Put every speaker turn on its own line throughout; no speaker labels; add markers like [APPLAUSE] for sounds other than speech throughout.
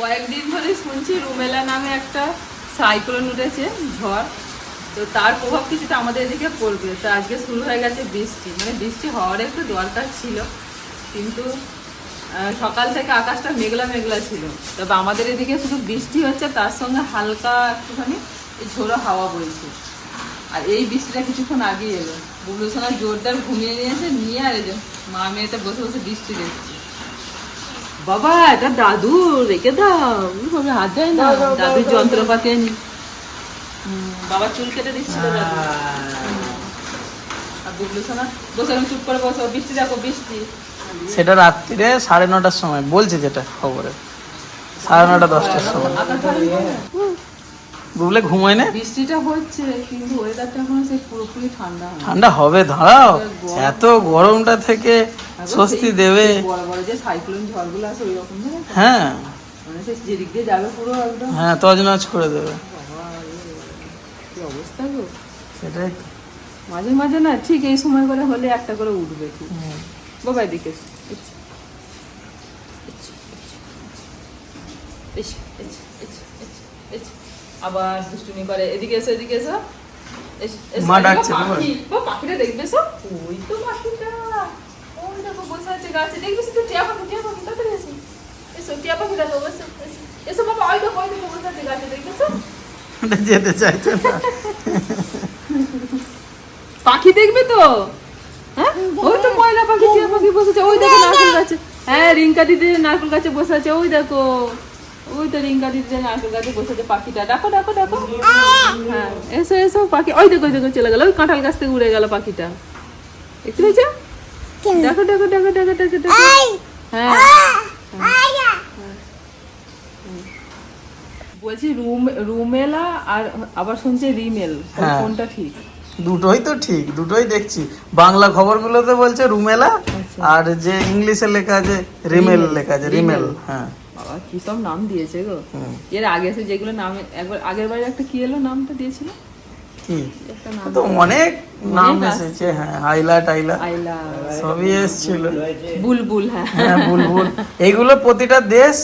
কয়েকদিন ধরে শুনছি রুমেলা নামে একটা সাইক্লোন উঠেছে, ঝড়। তো তার প্রভাব কিছুটা আমাদের এদিকে পড়বে। তো আজকে শুরু হয়ে গেছে বৃষ্টি। মানে বৃষ্টি হওয়ার একটু দরকার ছিল, কিন্তু সকাল থেকে আকাশটা মেঘলা মেঘলা ছিল। তবে আমাদের এদিকে শুধু বৃষ্টি হচ্ছে, তার সঙ্গে হালকা একটুখানি ঝোড়ো হাওয়া বইছে। আর এই বৃষ্টিটা কিছুক্ষণ আগে এলো। বুবলু সোনা জোরদার ঘুমিয়ে নিয়েছে, নিয়ে আর যে মা মেয়েতে বসে বসে বৃষ্টি দেখছে। বাবা এটা দাদু রেখে দাও। হাত দেয় না দাদুর যন্ত্রপাতি আনি বাবা চুল কেটে দিচ্ছিল দাদু। আর বুবলু সোনা বসে চুপ করে বসে বৃষ্টি দেখো বৃষ্টি।
সেটা রাত্রিরে সাড়ে নটার সময় বলছে যেটা খবরে। সাড়ে নটা দশটার সময়। বুবলে ঘুমায় না?
বৃষ্টিটা হচ্ছে কিন্তু ওয়েদারটা এখন সেই পুরোপুরি ঠান্ডা
ঠান্ডা হবে দাঁড়াও। এত গরমটা থেকে স্বস্তি দেবে।
বড় বড় যে সাইক্লোন ঝড়গুলো আছে ওই রকম
হ্যাঁ।
মানে সে যেদিক দিয়ে যাবে পুরো একদম?
হ্যাঁ তজনজ করে দেবে।
কি অবস্থা গো?
সেটাই।
মাঝে মাঝে না ঠিক এই সময় করে হলে একটা করে উঠবে ঠিক। বাবা এদিকে। আবার দুষ্টুমি করে। এদিকে এসো এদিকে এসো।
মা ডাকছে,
পাখিটা দেখবে এসো ওই তো পাখিটা। ওই দেখো বসে আছে গাছে। দেখবে তো টিয়া পাখি টিয়া পাখি তাড়াতাড়ি এসো এসো টিয়া পাখি দেখো এসো। এসো বাবা ওই দেখো ওই দেখো বসে আছে গাছে
ওটা যেতে চাইছে না।
পাখি দেখবে তো? হ্যাঁ? ওই তো ময়লা পাখি টিয়া পাখি বসেছে ওই দেখো নারকেল গাছে। হ্যাঁ রিঙ্কা দিদি নারকেল গাছে বসে আছে ওই দেখো। ওই তো রিঙ্কা দিদি নারকেল গাছে বসে আছে পাখিটা। ডাকো ডাকো ডাকো হ্যাঁ এসো এসো পাখি। ওই দেখো ওই দেখো চলে গেল। ওই কাঁঠাল গাছ থেকে উড়ে গেল পাখিটা। দেখতে পেয়েছ? দেখো দেখো দেখো দেখো দেখো দেখো। হ্যাঁ। বলছি রুম রুমেলা আর আবার শুনছে রিমেল।
হ্যাঁ।
কোনটা ঠিক?
দুটোই তো ঠিক দুটোই দেখছি। বাংলা খবরগুলোতে বলছে রুমেলা
আচ্ছা।
আর যে ইংলিশে লেখা আছে রিমেল লেখা আছে রিমেল হ্যাঁ।
বাবা কি সব নাম দিয়েছে গো। এর আগে এসে যেগুলো নাম একবার আগের বারে একটা কি এলো নামটা দিয়েছিল?
কি? তো অনেক নাম এসেছে হ্যাঁ হাইলা টাইলা।
আইলা
সবই এসেছিল।
বুলবুল হ্যাঁ।
হ্যাঁ বুলবুল। এইগুলো প্রতিটা দেশ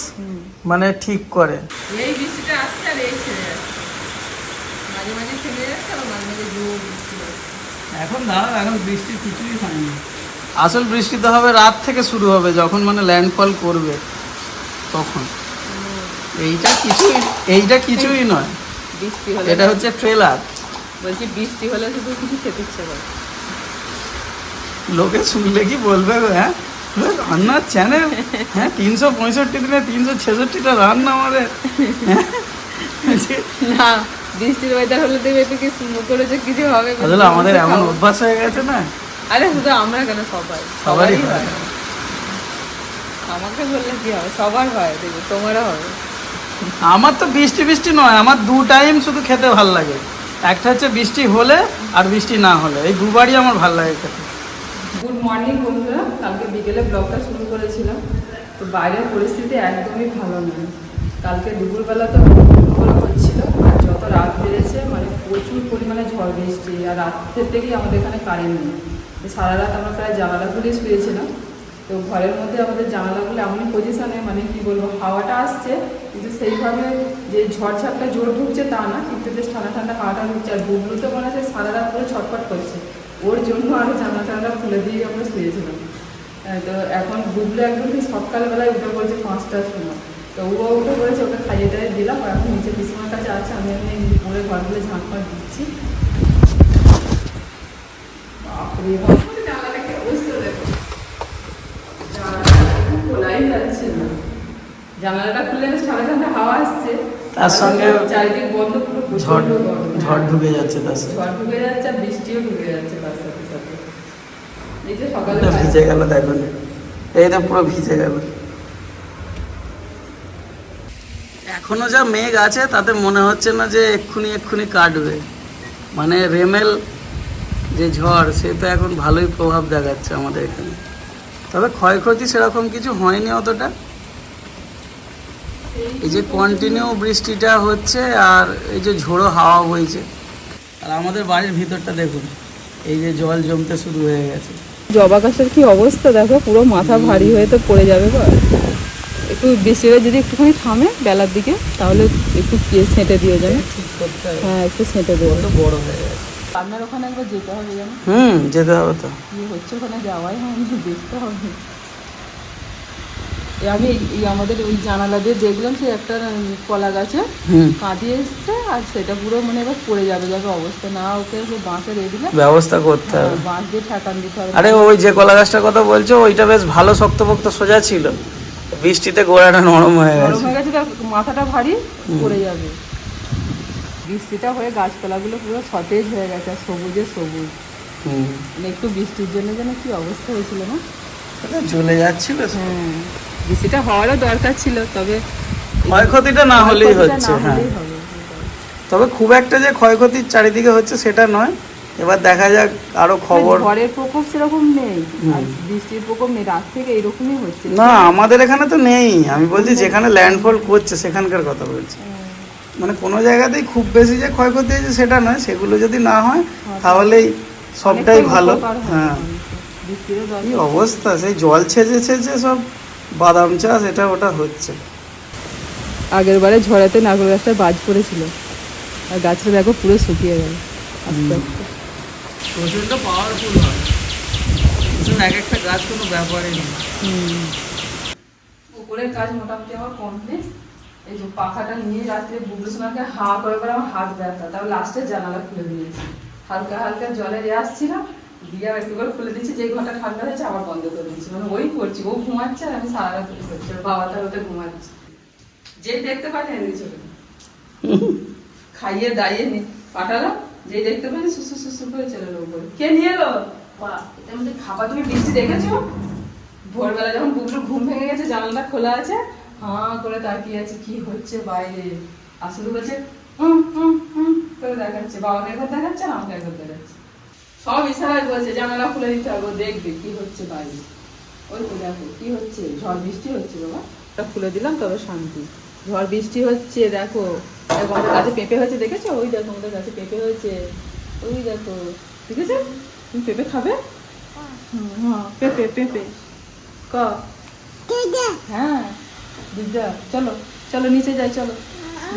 মানে ঠিক করে।
এই বৃষ্টিটা আসছে আর এই ছেড়ে মাঝে মাঝে থেমে যাচ্ছে আবার মাঝে মাঝে জোর
এখন দাঁড়াও এখন বৃষ্টি কিছুই হয়নি। আসল বৃষ্টি তো হবে রাত থেকে শুরু হবে যখন মানে ল্যান্ডফল করবে তখন। এইটা কিছুই এইটা কিছুই নয়। এটা হচ্ছে ট্রেলার
বলছি বৃষ্টি হলে শুধু কিছু খেতে ইচ্ছে করে।
লোকে শুনলে কি বলবে গো, হ্যাঁ? রান্নার চ্যানেল হ্যাঁ তিনশো পঁয়ষট্টি দিনে তিনশো ছেষট্টিটা রান্না আমাদের। হ্যাঁ?
না বৃষ্টির ওয়েদার হলে দেখবে একটু কি করে যে কিছু হবে
আসলে আমাদের এমন অভ্যাস হয়ে গেছে না?
আরে শুধু আমরা কেন সবাই।
সবারই হয়।
আমাকে বললে কি হবে? সবার হয় দেখবে তোমারও হবে।
আমার তো বৃষ্টি বৃষ্টি নয় আমার দু টাইম শুধু খেতে ভালো লাগে। একটা হচ্ছে বৃষ্টি হলে আর বৃষ্টি না হলে। এই দুবারই আমার ভালো লাগে খেতে।
গুড মর্নিং বন্ধুরা, কালকে বিকেলে ব্লগটা শুরু করেছিলাম। তো বাইরের পরিস্থিতি একদমই ভালো নয়। কালকে দুপুরবেলা তো হচ্ছিল, আর যত রাত বেড়েছে মানে প্রচুর পরিমাণে ঝড় বৃষ্টি, আর রাত্রের থেকেই আমাদের এখানে কারেন্ট নেই। সারা রাত আমরা প্রায় জানালা খুলে শুয়েছিলাম। তো ঘরের মধ্যে আমাদের জানালাগুলো এমনই পজিশনে মানে কি বলব হাওয়াটা আসছে কিন্তু সেইভাবে যে ঝড়ঝাপটা জোর ঢুকছে তা না কিন্তু বেশ ঠান্ডা ঠান্ডা হাওয়াটা ঢুকছে। আর বুবলু তো মনে হচ্ছে সারা রাত পুরো ছটফট করছে। ওর জন্য আরও জানলা টানলা খুলে দিয়ে আমরা শুয়েছিলাম। তো এখন বুবলু একদম সকালবেলায় উঠে পড়ছে পাঁচটার সময়। তো ও উঠে পড়েছে ওকে খাইয়ে টাইয়ে দিলাম আর এখন নিচে পিসিমার কাছে আছে আমি এমনি পরে ঘরগুলো ঝাঁক দিচ্ছি। বাপরে বাপ, জানলাটা কি অবস্থা দেখো। জানলাটা একদম খোলাই যাচ্ছে না। জানালাটা খুলে ঠান্ডা ঠান্ডা হাওয়া আসছে।
তার সঙ্গে
চারিদিক বন্ধ পুরো
ঝড় ঝড় ঢুকে যাচ্ছে তার সাথে
ঝড় ঢুকে যাচ্ছে আর বৃষ্টিও ঢুকে যাচ্ছে তার সাথে সাথে। এই যে সকালে
এটা ভিজে গেল দেখো এই তো পুরো ভিজে গেল। এখনও যা মেঘ আছে তাতে মনে হচ্ছে না যে এক্ষুনি এক্ষুনি কাটবে। মানে রেমেল যে ঝড় সে তো এখন ভালোই প্রভাব দেখাচ্ছে আমাদের এখানে। তবে ক্ষয়ক্ষতি সেরকম কিছু হয়নি অতটা। এই যে কন্টিনিউ বৃষ্টিটা হচ্ছে আর এই যে ঝোড়ো হাওয়া বইছে। আর আমাদের বাড়ির ভিতরটা দেখুন এই যে জল জমতে শুরু হয়ে গেছে।
জবা গাছের কি অবস্থা দেখো পুরো মাথা ভারী হয়ে তো পড়ে যাবে গো। একটু বেশি হয়ে যদি একটুখানি থামে বেলার দিকে তাহলে একটু কে- সেঁটে দিয়ে যাবে।
ঠিক করতে
হ্যাঁ একটু সেঁটে দেবো।
বড় হয়ে গেছে।
আপনার ওখানে একবার যেতে হবে জানো?
হুম যেতে হবে তো।
কি হচ্ছে ওখানে যাওয়াই হয়নি দেখতে হবে আমি এই- আমাদের ওই জানালা দিয়ে দেখলাম সে একটা কলা গাছে কাঁদিয়ে এসছে আর সেটা পুরো মানে এবার পড়ে যাবে যাবে অবস্থা। না ওকে বাঁশে দিলে
ব্যবস্থা করতে হবে।
বাঁশ দিয়ে ঠেকান দিতে হবে।
আরে ওই যে কলা গাছটার কথা বলছো ওইটা বেশ ভালো শক্তপোক্ত সোজা ছিল। বৃষ্টিতে গোড়াটা নরম হয়ে গেছে।
হয়ে মাথাটা ভারী পড়ে যাবে। বৃষ্টিটা হয়ে গাছপালাগুলো পুরো সতেজ হয়ে গেছে আর সবুজে সবুজ। মানে একটু বৃষ্টির জন্য যেন কি অবস্থা হয়েছিল না?
চলে যাচ্ছিল
হ্যাঁ বৃষ্টিটা হওয়ারও দরকার ছিল তবে
ক্ষয়ক্ষতিটা না হলেই হচ্ছে হ্যাঁ। তবে খুব একটা যে ক্ষয়ক্ষতির চারিদিকে হচ্ছে সেটা নয়। এবার দেখা যাক আরও খবর।
ঝড়ের প্রকোপ সেরকম নেই বৃষ্টির প্রকোপ নেই রাত থেকে এরকমই হচ্ছে।
না আমাদের এখানে তো নেই। আমি বলছি যেখানে ল্যান্ডফল করছে সেখানকার কথা বলছি।
হ্যাঁ।
মানে কোনো জায়গাতেই খুব বেশি যে ক্ষয়ক্ষতি হয়েছে সেটা নয় সেগুলো যদি না হয় তাহলেই সবটাই ভালো। হ্যাঁ। কি অবস্থা সেই জল ছেঁচে ছেঁচে সব বাদাম চাষ এটা ওটা হচ্ছে।
আগের বারে ঝড়েতে নারকেল গাছটা বাজ পড়েছিল। আর গাছটা দেখো পুরো শুকিয়ে গেল। আস্তে আস্তে।
প্রচণ্ড পাওয়ারফুল হয়। এক একটা গাছ কোনো ব্যাপারই নেই।
উপরের কাজ মোটামুটি আমার কমপ্লিট এই যে পাখাটা নিয়ে রাত্রে বুবলু সোনাকে হা করে করে আমার হাত ব্যথা। তাও লাস্টে জানালা খুলে দিয়েছি। হালকা হালকা জলে দিয়ে আসছিলাম দিয়ে একটু করে খুলে দিচ্ছি যে ঘণ্টা ঠান্ডা হয়েছে আবার বন্ধ করে দিচ্ছি মানে ওই করছি ও ঘুমাচ্ছে আর আমি সারা রাত করছি বাবা তার ওতে ঘুমাচ্ছে। যেই দেখতে পাই এনে চলে। খাইয়ে দাইয়ে নি পাঠালাম যেই দেখতে পাই সুসু সুসু করে চলে এলো উপরে। কে নিয়ে এলো? বা এটার মধ্যে খাবার তুমি বৃষ্টি দেখেছ? ভোরবেলা যখন বুবলুর ঘুম ভেঙে গেছে জানালাটা খোলা আছে হাঁ করে তাকিয়ে আছে কি হচ্ছে বাইরে? আর শুধু বলছে হুম হুম হুম করে দেখাচ্ছে। বাবাকে একবার দেখাচ্ছে আর আমাকে একবার দেখাচ্ছে। সব ইশারায় বলছে জানালা খুলে দিতে হবে ও দেখবে কি হচ্ছে বাইরে। ওই তো দেখো কি হচ্ছে? ঝড় বৃষ্টি হচ্ছে বাবা। খুলে দিলাম তবে শান্তি। ঝড় বৃষ্টি হচ্ছে দেখো। আমাদের গাছে পেঁপে হয়েছে দেখেছ? ওই দেখো আমাদের গাছে পেঁপে হয়েছে। ওই দেখো। দেখেছ? তুমি পেঁপে খাবে? হুম, হ্যাঁ পেঁপে পেঁপে। ক? হ্যাঁ। দিদা চলো চলো নিচে যাই চলো।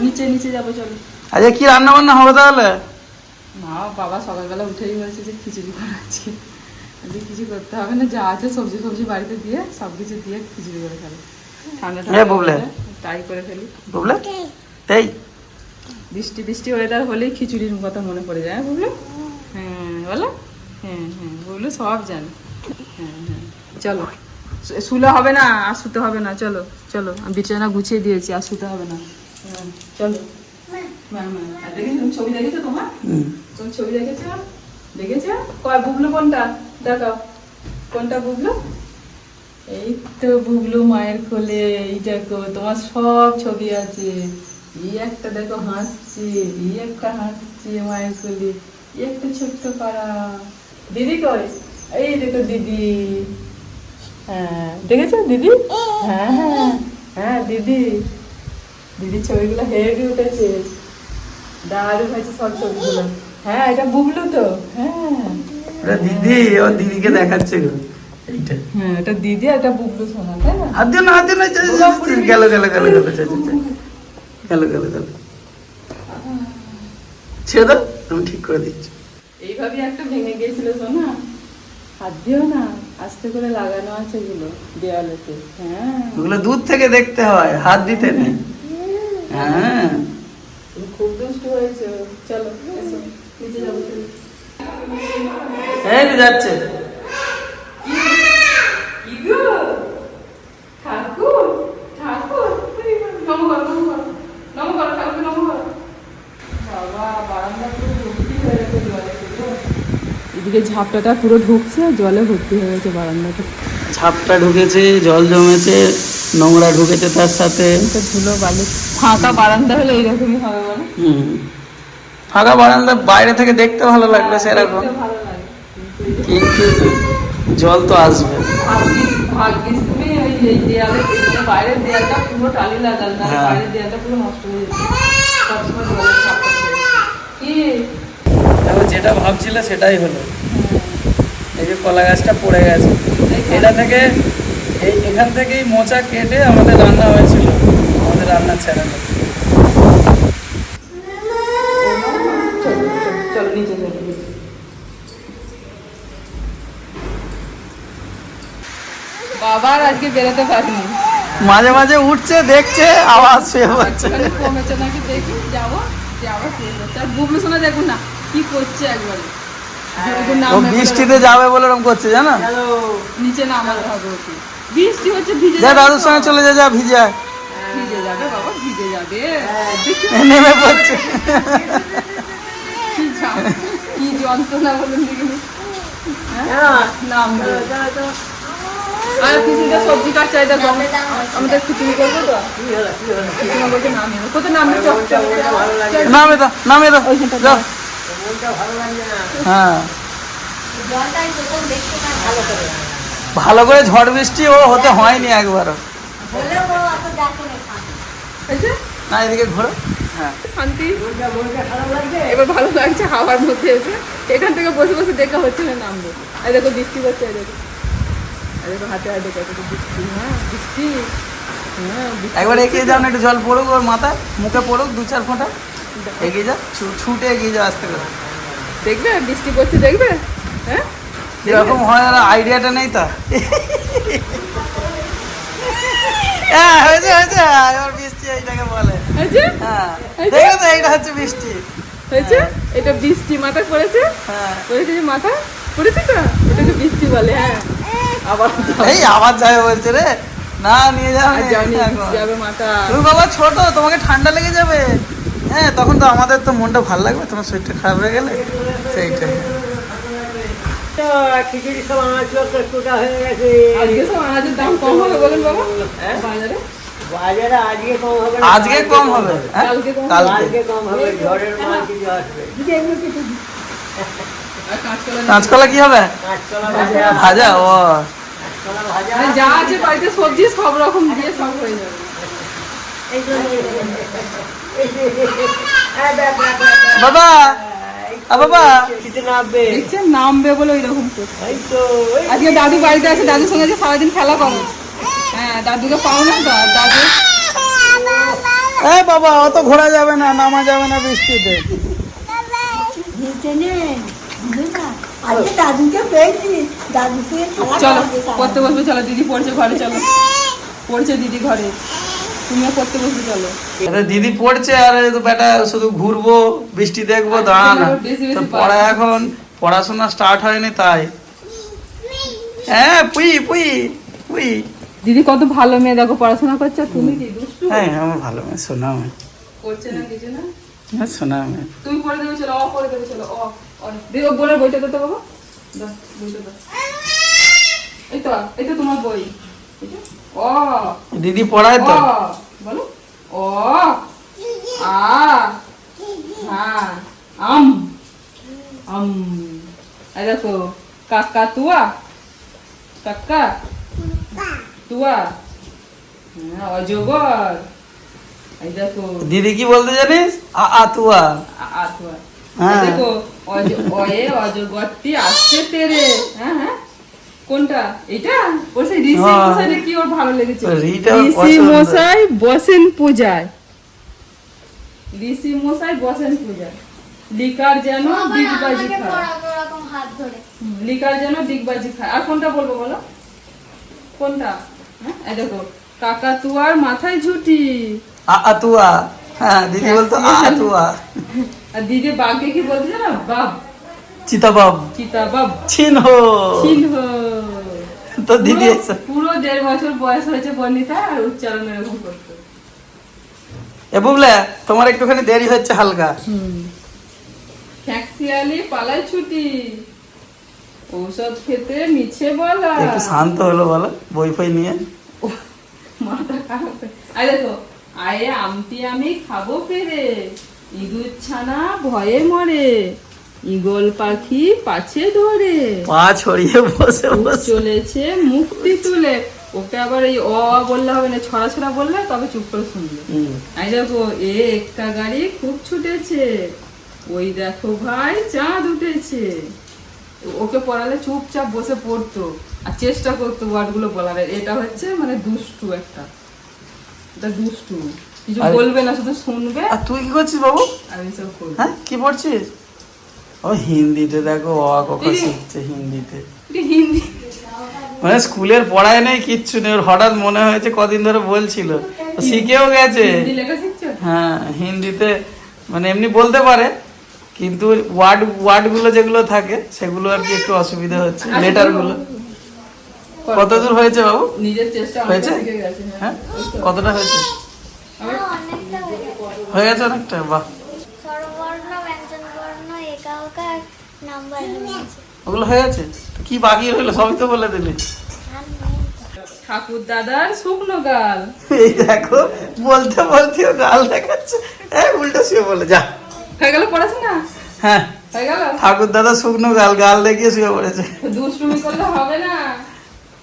নিচে নিচে যাব চলো।
আচ্ছা কি রান্না বান্না হবে তাহলে?
মা বাবা সকালবেলা উঠেই বলছে যে খিচুড়ি করাচ্ছি। যে কিছু করতে হবে না যা আছে সবজি ফবজি বাড়িতে দিয়ে সব কিছু দিয়ে খিচুড়ি করে ফেলে। ঠান্ডা
হ্যাঁ, বুবলে।
weather, তাই করে ফেলি।
বুঝলে তাই
বৃষ্টি বৃষ্টি ওয়েদার হলেই খিচুড়ির কথা মনে পড়ে যায় হ্যাঁ বুবলু? হ্যাঁ বলো? হ্যাঁ হ্যাঁ বুবলু সব জানে। হ্যাঁ হ্যাঁ চলো। শুলে হবে না আর শুতে হবে না। চলো চলো আমি বিছানা গুছিয়ে দিয়েছি আর শুতে হবে না। হ্যাঁ, চলো। দেখেছ তুমি ছবি দেখেছ তোমার? তুমি ছবি দেখেছ? দেখেছ? কয় বুবলু কোনটা? দেখাও। কোনটা বুবলু এই তো বুবলু মায়ের কোলে এই দেখো তোমার সব ছবি আছে। এই একটা দেখো হাসছে এই একটা হাসছে মায়ের কোলে এই একটা ছোট্ট পাড়া। দিদি কই এই দেখো দিদি হ্যাঁ দেখেছ দিদি? হ্যাঁ হ্যাঁ হ্যাঁ দিদি। দিদির ছবিগুলো হেভি উঠেছে। দারুণ হয়েছে সব ছবিগুলো। হ্যাঁ এটা বুবলু তো। হ্যাঁ।
দিদি ও দিদিকে দেখাচ্ছে এইটা।
হ্যাঁ এটা দিদি আর এটা বুবলু সোনা তাই না?
গেল গেল গেল গেল। গেল গেল গেল। ছেড়ে দাও আমি ঠিক করে দিচ্ছি।
এইভাবে একটা ভেঙে গিয়েছিল সোনা। হাত দিও না আস্তে করে লাগানো আছে এগুলো দেওয়ালেতে হ্যাঁ।
ওগুলো দূর থেকে দেখতে হয় হাত দিতে নেই। হ্যাঁ।
খুব দুষ্ট হয়েছে। চলো এসো নিচে যাব।
এই যাচ্ছে
কি গো ঠাকুর ঠাকুর নম কর নম কর নম কর ঠাকুর নম কর বাবা বারান্দা পুরো ভর্তি হয়ে গেছে জলে পুরো। এদিকে ঝাপটাটা পুরো ঢুকছে জলে ভর্তি হয়ে গেছে বারান্দাটা।
ঝাপটা ঢুকেছে জল জমেছে নোংরা ঢুকেছে তার সাথে।
ধুলো বালি। ফাঁকা বারান্দা হলে এইরকমই হবে বলো?
ফাঁকা বারান্দা বাইরে থেকে দেখতে ভালো লাগবে সেরকম।
ভালো লাগে। কিন্তু
জল তো আসবে।
বাইরের দেয়ালটা পুরো টালি লাগাল না?
হ্যাঁ।
বাইরের দেয়ালটা পুরো নষ্ট হয়ে যেত সবসময় জলের ছাপটা পড়ে যেত। কি
তারপর যেটা ভাবছিলে সেটাই হলো। এই যে কলা গাছটা পড়ে গেছে। এটা থেকে এই এখান থেকেই মোচা কেটে আমাদের রান্না হয়েছিল আমাদের রান্নার চ্যানেলে
চলো নিচে চলো বাবা আর আজকে বেরোতে পারিনি।
মাঝে মাঝে উঠছে দেখছে আওয়াজ শুয়ে পড়ছে
কমেছে নাকি দেখি যাব যে আবার শুয়ে পড়ছে আর বুবলু শোনা দেখুন না। কি করছে একবারে?
ও বৃষ্টিতে যাবে বলে এরকম করছে জানো?
নিচে নামাতে হবে ওকে। বৃষ্টি হচ্ছে ভিজে
যা দাদুর সঙ্গে চলে যা যা ভিজা
ভিজে যাবে বাবা ভিজে যাবে।
নেমে পড়ছে।
কি যন্ত্রণা বলুন দেখিনি হ্যাঁ? নাম আর কিছুটা সবজি কাটছে এটা আমাদের খিচুড়ি করব তো? নাম নাম
দাও। নামে দাও। হ্যাঁ।
ভালো করে
ঝড় বৃষ্টি ও হতে হয়নি একবারও।
না।
এদিকে ঘোরো। হ্যাঁ।
শান্তি। এবার ভালো লাগছে হাওয়ার মধ্যে এসে। এখান থেকে বসে বসে দেখা হচ্ছে না নামবো। দেখো বৃষ্টি করছে এই দেখো। এই দেখো হাতে হাতে কত বৃষ্টি। হ্যাঁ বৃষ্টি। হ্যাঁ
একবার এগিয়ে যাও না একটু জল পড়ুক ওর মাথায় মুখে পড়ুক দু চার ফোঁটা। এগিয়ে যা ছুটে এগিয়ে যাও আস্তে করে
দেখবে? বৃষ্টি পড়ছে দেখবে? হ্যাঁ?
কীরকম হয় আর আইডিয়াটা নেই তা। হ্যাঁ হয়েছে হয়েছে। এবার বৃষ্টি এইটাকে বলে। হ্যাঁ। দেখো তো এইটা হচ্ছে বৃষ্টি।
হয়েছে? এটা বৃষ্টি মাথা পড়েছে
হ্যাঁ।
পড়েছে যে মাথা? পড়েছে তো? এটাকে বৃষ্টি বলে হ্যাঁ। আবার
এই আবার যাবে বলছে রে। না নিয়ে যাও
আর
এখন।
যাবে মাথা।
তুমি বাবা ছোট তোমাকে ঠান্ডা লেগে যাবে। হ্যাঁ তখন তো আমাদের তো মনটা ভালো লাগবে তোমার শরীরটা খারাপ হয়ে গেলে সেইটাই।
খিচুড়ি সব আনাজ পত্র কোটা হয়ে গেছে।
আজকে সব আনাজের দাম কম হবে বলেন বাবা।
হ্যাঁ?
বাজারে?
বাজারে আজকে কম হবে
আজকে
কালকে
কম হবে হ্যাঁ?
কালকে কম হবে।
কালকে।
কালকে কম হবে ঝড়ের মাল কিছু আসবে। [LAUGHS]
কাঁচকলা
কি হবে?
ভাজা।
ও।
যা আছে বাড়িতে সবজি সব রকম দিয়ে সব হয়ে যাবে।
বাবা! বাবা!
দেখছেন নামবে। বলে ওই রকম আজকে দাদু বাড়িতে আছে দাদুর সঙ্গে সারাদিন খেলা করো। হ্যাঁ দাদুকে পাও না তো দাদু?
এ বাবা অত ঘোরা যাবে না নামা যাবে না বৃষ্টিতে।
চলো পড়তে বসবে চলো দিদি পড়ছে ঘরে চলো। পড়ছে দিদি ঘরে। তুমিও পড়তে বসবে চলো
আরে দিদি পড়ছে আর তো বেটা শুধু ঘুরবো বৃষ্টি দেখব দাঁড়া না। তো পড়া এখন পড়াশোনা স্টার্ট হয়নি তাই। হ্যাঁ পুই পুই পুই।
দিদি কত ভালো মেয়ে দেখো পড়াশোনা করছে তুমি? কি দুষ্টু
হ্যাঁ আমার ভালো মেয়ে শোনা মেয়ে।
করছে না কিছু না?
হ্যাঁ শোনা মেয়ে।
তুমি পড়ে দেবে চলো অ করে দেবে চলো অ অ। বলে বইটা দিতে বাবা। দাও বইটা দাও। এই তো এই তো তোমার বই। অ
দিদি পড়ায় তো।
বলো। অ আ হ্যাঁ আম আম। এই দেখো কাকা তুয়া কাকা তুয়া হ্যাঁ অজগর। এই দেখো।
দিদি কি বলতে জানিস? আ আতুয়া
আ- আতুয়া
হ্যাঁ।
দেখো অজগরটি আসছে তেরে। হ্যাঁ হ্যাঁ। কোনটা? এটা? বলছে ঋষি
হ্যাঁ।
কি ওর ভালো লেগেছে? ঋষি মশাই বসেন। পূজায়। ঋষি মশাই বসেন পূজায়। লিকার যেন দিগবাজি খায়।
ওরকম হাত ধরে।
হুম, লিকার যেন দিগবাজি খায়। আর কোনটা বলব বলো? কোনটা? হ্যাঁ দেখো কাকাতুয়ার মাথায় ঝুটি।
আতুয়া। হ্যাঁ দিদি বলতো আ আতুয়া।
আর দিদি বাঘকে কি বলতে জানো? বাব
চিতাবাব
চিতা বাব
চিহ্ন
চিহ্ন
তো দিদি
পুরো- দেড় বছর বয়স হয়েছে বর্ণিতা আর উচ্চারণ এরকম করতো।
এ বুবলে তোমার একটুখানি দেরি হচ্ছে হালকা।
ফ্যাক্সিয়ালি পালায় ছুটি। ঔষধ খেতে মিছে বলা।
একটু শান্ত হলো বলো বই ফই নিয়ে।
মাথা খারাপ আরে দেখো আয়ে আমটি আমি খাব পেরে ইঁদুর ছানা ভয়ে মরে। ইগল পাখি পাছে ধরে।
পা ছড়িয়ে বসে বসে।
চলেছে মুক্তি তুলে। ওকে আবার এই অ বললে হবে না ছড়া ছড়া বললে তবে চুপ করে শুনবে। এই দেখো এ একটা গাড়ি খুব ছুটেছে। ওই দেখো ভাই চাঁদ উঠেছে। ওকে পড়ালে চুপচাপ বসে পড়তো। আর চেষ্টা করতো ওয়ার্ডগুলো বলার। এটা হচ্ছে মানে দুষ্টু একটা। এটা দুষ্টু। কিছু বলবে না শুধু শুনবে।
আর তুই কি করছিস বাবু?
আর এইসব করবে।
হ্যাঁ কি পড়ছিস? ও হিন্দিতে দেখো অ আ ক খ শিখছে হিন্দিতে।
হিন্দি।
মানে স্কুলের পড়ায় নেই কিচ্ছু নেই ওর হঠাৎ মনে হয়েছে কদিন ধরে বলছিল। শিখেও গেছে। হ্যাঁ হিন্দিতে মানে এমনি বলতে পারে কিন্তু ওয়ার্ড ওয়ার্ডগুলো যেগুলো থাকে সেগুলো আর কি একটু অসুবিধা হচ্ছে লেটারগুলো। কত? দূর হয়েছে বাবু?
নিজের চেষ্টা
হয়েছে? হ্যাঁ। কতটা হয়েছে?
হ্যাঁ, হয়ে গেছে।
হয়ে গেছে অনেকটা? বাহ। ওগুলো হয়ে আছে কি বাকি রইল সবই তো বলে দিলি।
ঠাকুর দাদার শুকনো গাল।
এই দেখো বলতে বলতে গাল দেখাচ্ছে। হ্যাঁ উল্টো শুয়ে বলে যা।
হয়ে গেল পড়াশোনা
হ্যাঁ।
হয়ে গেল?
ঠাকুর দাদা শুকনো গাল গাল দেখিয়ে শুয়ে পড়েছে।
দুষ্টুমি করলে হবে না দুষ্টুমি করলে হবে না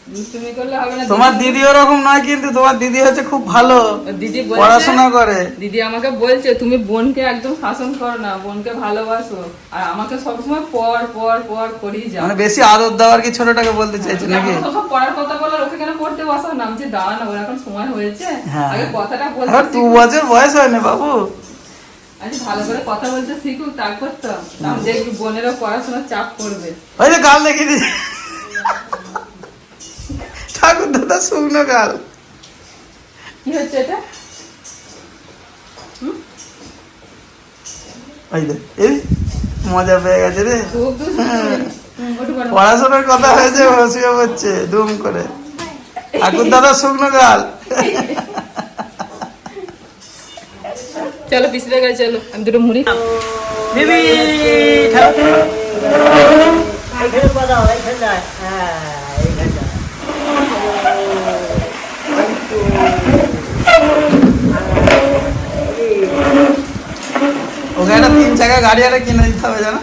তোমার দিদি ওরকম নয় কিন্তু তোমার দিদি হচ্ছে খুব ভালো।
দিদি
পড়াশোনা করে।
দিদি আমাকে বলছে তুমি বোনকে একদম শাসন করো না বোনকে ভালোবাসো। আর আমাকে সবসময় পর পর পর করেই যাও।
মানে বেশি আদর দেওয়ার কি ছোটটাকে বলতে চাইছে নাকি?
আমাকে পড়ার কথা বলার ওকে কেন পড়তে বসাও না? আমি যে দাঁড়া না ওর এখন সময় হয়েছে।
হ্যাঁ।
আগে কথাটা বলতে
দু বছর বয়স হয় না বাবু।
আচ্ছা ভালো করে কথা বলতে শিখুক তারপর তো। তাহলে দেখবি বোনেরও পড়াশোনার চাপ করবে
ওই যে গাল দেখিয়ে ঠাকুর দাদা শুকনো গাল
কি হচ্ছে এটা?
এই মজা পেয়ে গেছে রে।
খুব দুষ্টু হুম, ওঠো বলো।
পড়াশোনার কথা হয়েছে বসিয়ে হচ্ছে দুম করে। ঠাকুর দাদা শুকনো গাল
চলো পিসিদের কাছে চলো। আমি দুটো মুড়ি
দিদি
এইখানে বাঁধাও এইখানটায় হ্যাঁ এইখানটায়
ওকে একটা তিন চাকা গাড়ি একটা কিনে দিতে হবে জানো?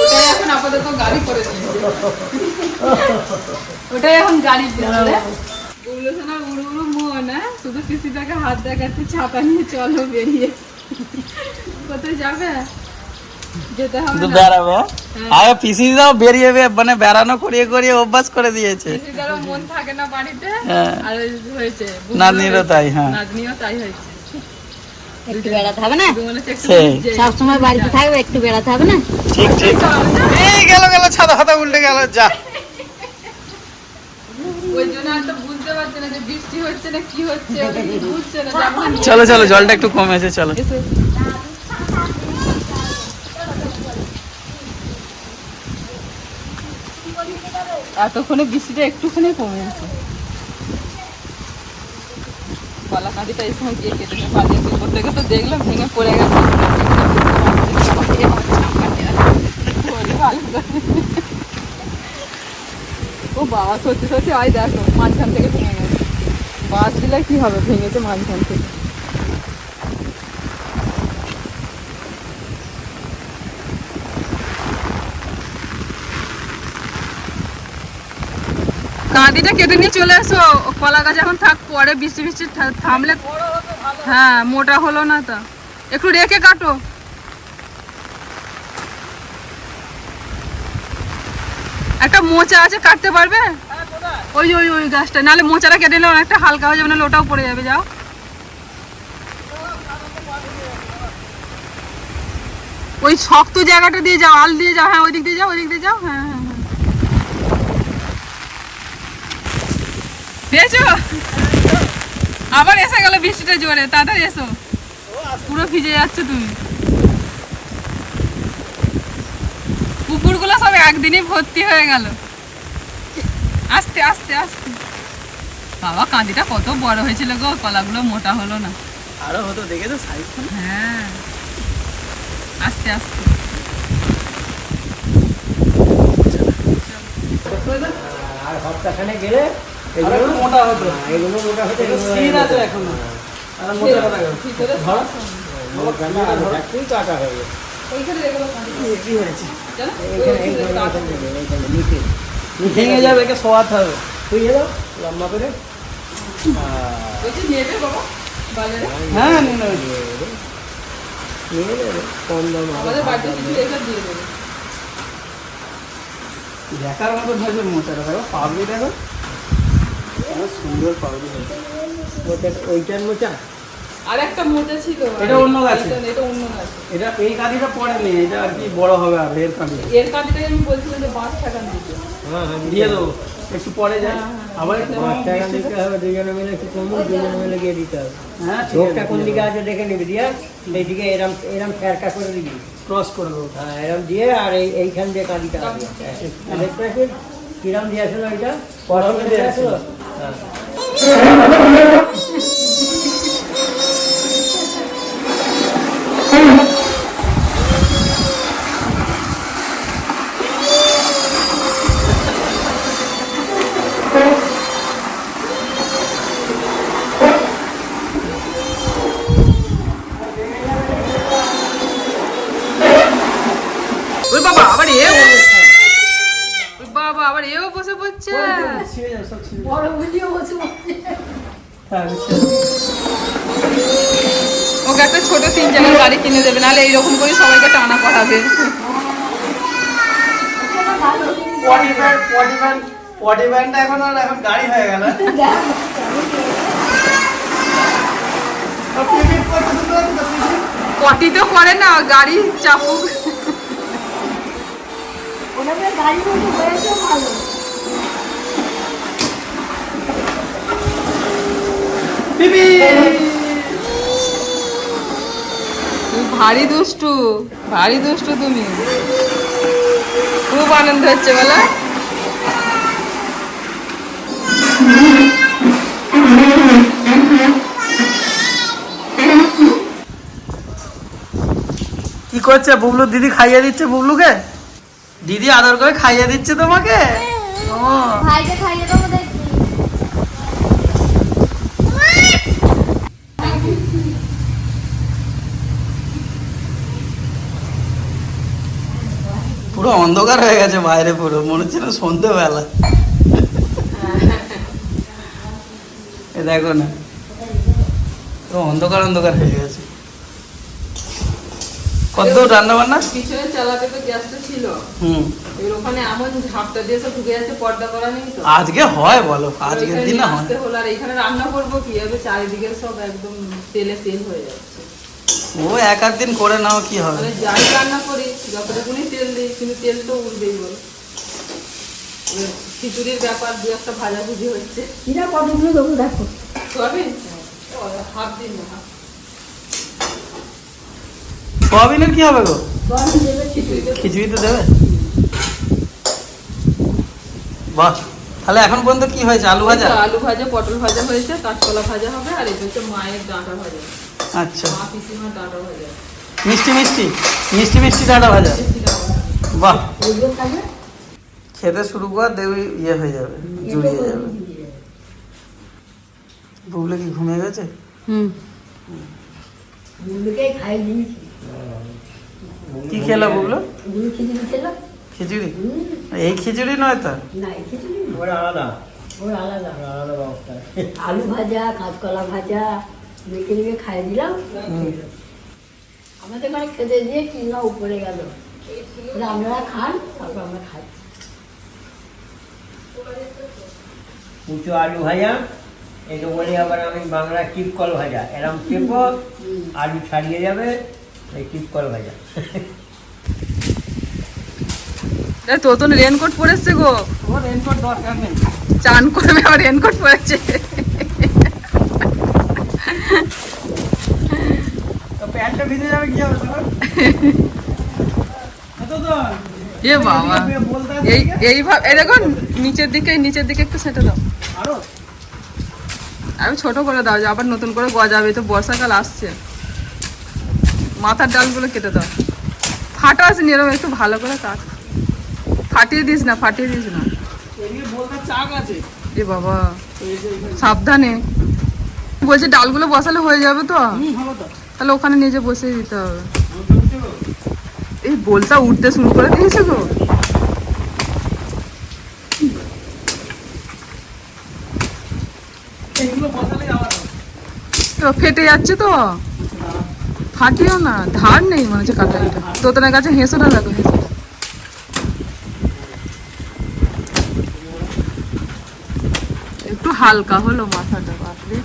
ওটাই এখন আপাতত গাড়ি করে ওটাই এখন গাড়ি উড়ু উড়ু মন হ্যাঁ? শুধু পিসিটাকে হাত দেখাচ্ছে ছাতা নিয়ে চলো বেরিয়ে। কোথায় যাবে? যেতে হবে না
বেড়াবে পিসি দাও বেরিয়ে বে- মানে বেড়ানো করিয়ে করিয়ে অভ্যাস করে দিয়েছে।
পিসিদেরও মন থাকে না বাড়িতে।
হ্যাঁ।
আর হয়েছে
নাতনিরও তাই, হ্যাঁ।
নাতনিও তাই হয়েছে।
একটু বেড়াতে হবে না?
শুধু হচ্ছে একটু
সেই।
যে-
সবসময় বাড়িতে থাকবে একটু বেড়াতে হবে না?
ঠিক ঠিক। এই গেল গেল ছাদা হাতা উল্টে গেল যা।
ওই জন্য আর তো বুঝতে পারছে না যে বৃষ্টি হচ্ছে না কি হচ্ছে ওটা কি বুঝছে না যখন
চলো চলো জলটা একটু কমেছে চলো।
এতক্ষণে বৃষ্টিটা একটুখানি কমে তো দেখলাম, ভেঙে পড়ে গেছে। ও বাবা, সত্যি সত্যি হয় দেখো, মাঝখান থেকে ভেঙে গেছে। বাস দিলে কি হবে? ভেঙেছে মাঝখান থেকে। কাঁদিটা কেটে নিয়ে চলে এসো। কলা গাছ এখন থাক, পরে বৃষ্টি বৃষ্টি থামলে হ্যাঁ মোটা হলো না তা। একটু রেখে কাটো। একটা মোচা আছে, কাটতে পারবে? ওই ওই ওই গাছটা। নাহলে মোচাটা কেটে নিলে অনেকটা হালকা হয়ে যাবে না ওটাও পড়ে যাবে, যাও। ওই শক্ত জায়গাটা দিয়ে যাও, আল দিয়ে যাও হ্যাঁ ওই দিক দিয়ে যাও ওই দিক দিয়ে যাও হ্যাঁ হ্যাঁ। পেয়েছ আবার এসে গেল বৃষ্টিটা জোরে তাড়াতাড়ি এসো। পুরো ভিজে যাচ্ছ তুমি। পুকুরগুলো সব একদিনই ভর্তি হয়ে গেল। আস্তে আস্তে আস্তে। বাবা কাঁদিটা কত বড় হয়েছিল গো কলাগুলো মোটা হলো না।
আরও হতো দেখেছ সাইজ
হ্যাঁ। আস্তে আস্তে।
আর সপ্তাহখানে গেলে
আরও
এগুলো
মোটা হতো।
হ্যাঁ, এগুলো মোটা হতে
এগুলো আছে এখনও। আর মোটা কথা
কাটা হয়ে গেছে?
ওইখানে দেখো কাঁদি।
কি হয়েছে?
জানো?
এইখানে
ওই
এইখানে
কাঁদি।
এইখানে এইখানে নিচে। নিচে
ভেঙে যাবে একে হবে।
দাও লম্বা করে?
বলছি নেবে বাবা বাজারে।
হ্যাঁ নিয়ে নেবে।
নিয়ে নেবে। কম দাম
আমাদের বাড়িতে কিছু রেখে দিয়ে দেবে।
দেখার মতো হয়েছে মোচাটা দেখো পাবলি দেখো। সুন্দর পাবলি
ওটা- ওইটার মোচা?
আর একটা মোটা ছিল।
এটা অন্য গাছে।
এটা- এটা অন্য গাছে।
এটা এই কাঁদিটা পড়েনি এটা আর কি বড় হবে আর এর কাঁদি।
এর কাঁদিটাই আমি বলছিলাম যে বাঁশ ঠাকান দিতে।
হ্যাঁ হ্যাঁ
দিয়ে দেবো। একটু পরে যাই আবার একটু
পাঁচ দিতে হবে দুজনে মিলে একটু কম দুজনে মিলে গিয়ে দিতে হবে।
হ্যাঁ
ঝোঁকটা কোন দিকে আছে। দেখে নিবি দিয়া। এইদিকে এরম এরম ফেরকা করে দিবি।
ক্রস করে দেবো।
হ্যাঁ এরম দিয়ে আর এই এইখান দিয়ে কাঁদিটা হবে। দেখতে কিরম দিয়েছিল এটা? দিয়েছিল?
フミ! দেবে নাহলে এইরকম করে সবাইকে টানা করাবে
এখন আর এখন গাড়ি হয়ে গেল।
পটি তো করে না গাড়ি চাপুক তুমি ভারী দুষ্টু ভারী দুষ্টু তুমি। খুব আনন্দ হচ্ছে, বলো।
কি করছে, বুবলু দিদি খাইয়ে দিচ্ছে বুবলুকে? দিদি আদর করে খাইয়ে দিচ্ছে তোমাকে ও
ভাইকে খাইয়ে দেবো দেখি
পুরো অন্ধকার হয়ে গেছে বাইরে পুরো মনে হচ্ছে না সন্ধ্যেবেলা এ দেখো না পুরো অন্ধকার অন্ধকার হয়ে গেছে। কত রান্না বান্না?
পিছনে চালাতে তো গ্যাসটা ছিল।
হুম।
এবার ওখানে এমন ঝাপটা দিয়ে সব ঢুকে যাচ্ছে পর্দা করা নেই তো।
আজকে হয় বলো আজকের
ওইখানে
দিনে
নিয়ে
হয়।
হলো আর এখানে রান্না করব কি? হবে চারিদিকে সব একদম তেলে তেল হয়ে যাচ্ছে।
ও এক আধ দিন করে নাও কি হবে।
মানে যাই রান্না করি যতটুকুনি তেল দিই কিন্তু তেল তো উঠবেই বল খিচুড়ির ব্যাপার দু একটা ভাজাভুজি হচ্ছে।
কিনা কতগুলো দেবো দেখো
সবই হাফ দিন না।
সোয়াবিনের কি হবে গো?
খিচুড়ি? তো
দেবে। বাহ তাহলে এখন পর্যন্ত কি হয়েছে? আলু ভাজা?
আলু ভাজা পটল ভাজা হয়েছে কাঁচকলা ভাজা হবে আর এটা হচ্ছে মায়ের ডাঁটা ভাজা।
আচ্ছা। মিষ্টি মিষ্টি মিষ্টি মিষ্টি ডাঁটা ভাজা। বাহ। খেতে শুরু কর দেখবি ইয়ে হয়ে যাবে জুড়িয়ে যাবে। বুবলে কি ঘুমিয়ে গেছে?
গুলোকে
কি খেলো বুবলো?
খিচুড়ি
এই খিচুড়ি নয় তো?
না এই খিচুড়ি না,
ওরা আলাদা।
আলাদা।
আলাদা
আলু ভাজা কাঁচকলা ভাজা মেখে মেখে খাই দিলাম। আমাদের ঘরে খেতে দিয়ে কিনা উপরে গেল। আপনারা খান তারপর আমরা খাই।
উঁচু আলু ভাজা এটা বলি আবার আমি বাংলা টিপকল ভাজা। এরম টেপো আলু ছাড়িয়ে যাবে এই টিপকল ভাজা।
তোতন রেনকোট পরেছে গো।
রেনকোট দরকার নেই
চান করবে আর রেনকোট পরেছে
তো প্যান্টটা ভিজে যাবে কি হবে তোমার এত তো
এ বাবা। এই এইভাবে এই দেখো নিচের দিকে নিচের দিকে একটু সেটে দাও। আমি ছোট করে দাও আবার নতুন করে গজাবে তো বর্ষাকাল আসছে। মাথার ডালগুলো কেটে দাও। ফাটা আছে এরকম একটু ভালো করে কাট। ফাটিয়ে দিস না ফাটিয়ে দিস না। এ বাবা। সাবধানে। বলছে ডালগুলো বসালে হয়ে যাবে তো। তাহলে ওখানে নিজে বসে দিতে হবে? এই বলতা উঠতে শুরু করে দিয়েছে তো। ফেটে যাচ্ছে তো। ফাটিও না, ধার নেই মনে হচ্ছে কাটারিটা তোতনের কাছে হেঁসোটা দেখো হেঁসো একটু হালকা হলো মাথাটা, বাপরে।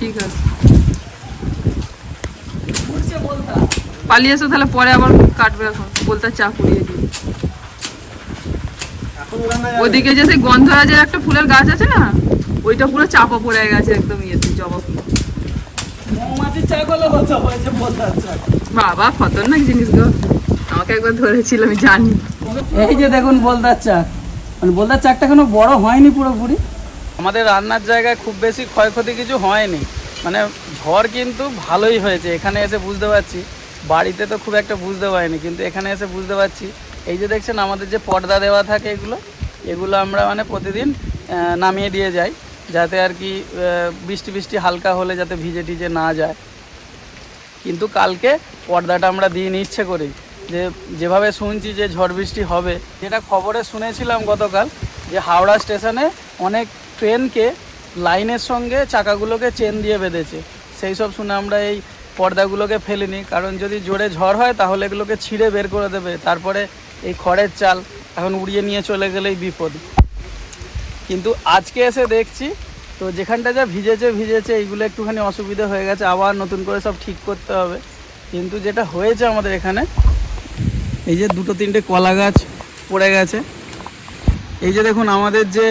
ঠিক আছে। পালিয়ে এসো তাহলে পরে আবার কাটবে এখন। বলতে চা পুড়িয়ে দিই। ওদিকে যে সেই গন্ধরাজের একটা ফুলের গাছ আছে না ওইটা পুরো চাপা পড়ে গেছে একদম ইয়েতে জবা ফুল। বাবা খতরনাক জিনিস গো। আমাকে একবার ধরেছিল আমি জানি।
এই যে দেখুন বলদার চাক মানে বলদার চাকটা এখনও বড় হয়নি পুরোপুরি। আমাদের রান্নার জায়গায় খুব বেশি ক্ষয়ক্ষতি কিছু হয়নি। মানে ঝড় কিন্তু ভালোই হয়েছে, এখানে এসে বুঝতে পারছি। বাড়িতে তো খুব একটা বুঝতে পারিনি, কিন্তু এখানে এসে বুঝতে পারছি। এই যে দেখছেন, আমাদের যে পর্দা দেওয়া থাকে এগুলো এগুলো আমরা মানে প্রতিদিন নামিয়ে দিয়ে যাই, যাতে আর কি বৃষ্টি বৃষ্টি হালকা হলে যাতে ভিজে টিজে না যায়। কিন্তু কালকে পর্দাটা আমরা দিইনি ইচ্ছে করি যে যেভাবে শুনছি যে ঝড় বৃষ্টি হবে, যেটা খবরে শুনেছিলাম গতকাল, যে হাওড়া স্টেশনে অনেক ট্রেনকে লাইনের সঙ্গে চাকাগুলোকে চেন দিয়ে বেঁধেছে। সেই সব শুনে আমরা এই পর্দাগুলোকে ফেলিনি, কারণ যদি জোরে ঝড় হয় তাহলে এগুলোকে ছিঁড়ে বের করে দেবে। তারপরে এই খড়ের চাল এখন উড়িয়ে নিয়ে চলে গেলেই বিপদ। কিন্তু আজকে এসে দেখছি, তো যেখানটা যা ভিজেছে ভিজেছে, এইগুলো একটুখানি অসুবিধা হয়ে গেছে, আবার নতুন করে সব ঠিক করতে হবে। কিন্তু যেটা হয়েছে আমাদের এখানে, এই যে দুটো তিনটে কলা গাছ পড়ে গেছে। এই যে দেখুন, আমাদের যে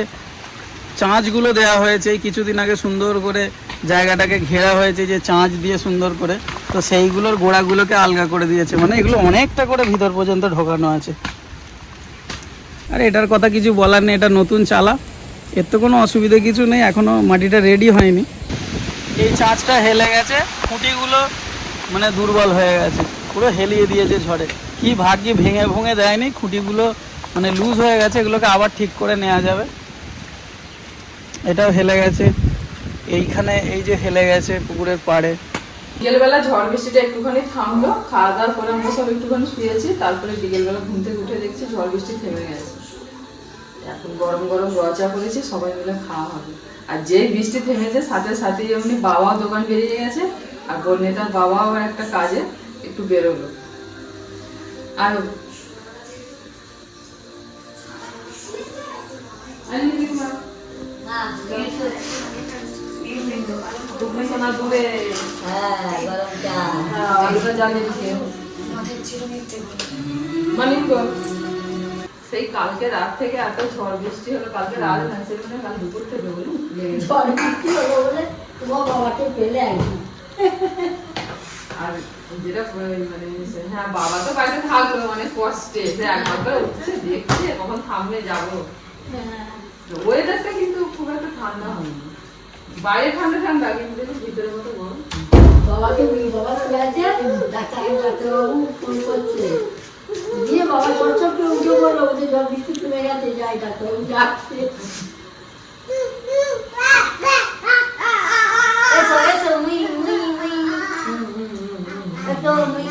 চাঁচগুলো দেওয়া হয়েছে। কিছুদিন আগে সুন্দর করে জায়গাটাকে ঘেরা হয়েছে যে চাঁচ দিয়ে সুন্দর করে। তো সেইগুলোর গোড়াগুলোকে আলগা করে দিয়েছে। মানে এগুলো অনেকটা করে ভিতর পর্যন্ত ঢোকানো আছে। আর এটার কথা কিছু বলার নেই, এটা নতুন চালা। এর তো কোনো অসুবিধা কিছু নেই, এখনও মাটিটা রেডি হয়নি। এই চাঁচটা হেলে গেছে, খুঁটিগুলো মানে দুর্বল হয়ে গেছে। পুরো হেলিয়ে দিয়েছে ঝড়ে। কি ভাগ্যি ভেঙে ভুঙে দেয়নি, খুঁটিগুলো মানে লুজ হয়ে গেছে, এগুলোকে আবার ঠিক করে নেওয়া যাবে। এটাও হেলে গেছে। এইখানে এই যে হেলে গেছে পুকুরের পাড়ে।
বিকেলবেলা ঝড় বৃষ্টিটা একটুখানি থামলো, খাওয়া দাওয়ার পরে আমরা সব একটুখানি শুয়েছি, তারপরে বিকেলবেলা ঘুম থেকে উঠে দেখছি ঝড় বৃষ্টি থেমে গেছে। এখন গরম গরম রচা করেছি, সবাই মিলে খাওয়া হবে। আর যেই বৃষ্টি থেমেছে, সাথে সাথে এমনি বাবাও দোকান বেরিয়ে গেছে, আর বর্ণিতার বাবাও আবার একটা কাজে একটু বেরোলো। আর তুমি সোনা দূরে
হ্যাঁ গরম চা।
হ্যাঁ, আলুটা জ্বালিয়ে খেয়ে মানিক সেই কালকে রাত থেকে এত ঝড় বৃষ্টি হলো কালকে রাত না মানে কাল দুপুর থেকে বলুন।
ঝড় বৃষ্টি হলো বলে তোমার বাবাকে পেলে
আর যেটা মানে হ্যাঁ বাবা তো বাড়িতে থাকল মানে কষ্টে। সে একবার উঠছে দেখছে কখন থামবে যাব। ওয়েদারটা কিন্তু খুব একটা ঠান্ডা হয়নি। বাইরে ঠান্ডা ঠান্ডা কিন্তু ভিতরে মতো গরম
বাবাকে বাবা শুয়ে আছে ডাক্তারকে ডাক্তারবাবু ফোন করছে গিয়ে বাবা চটচট করে উঠে পড়ল ওদের জল বৃষ্টি কমে গেছে যাই ডাক্তারবাবু যাচ্ছে এসো এসো মুই মুই মুই একটা মুই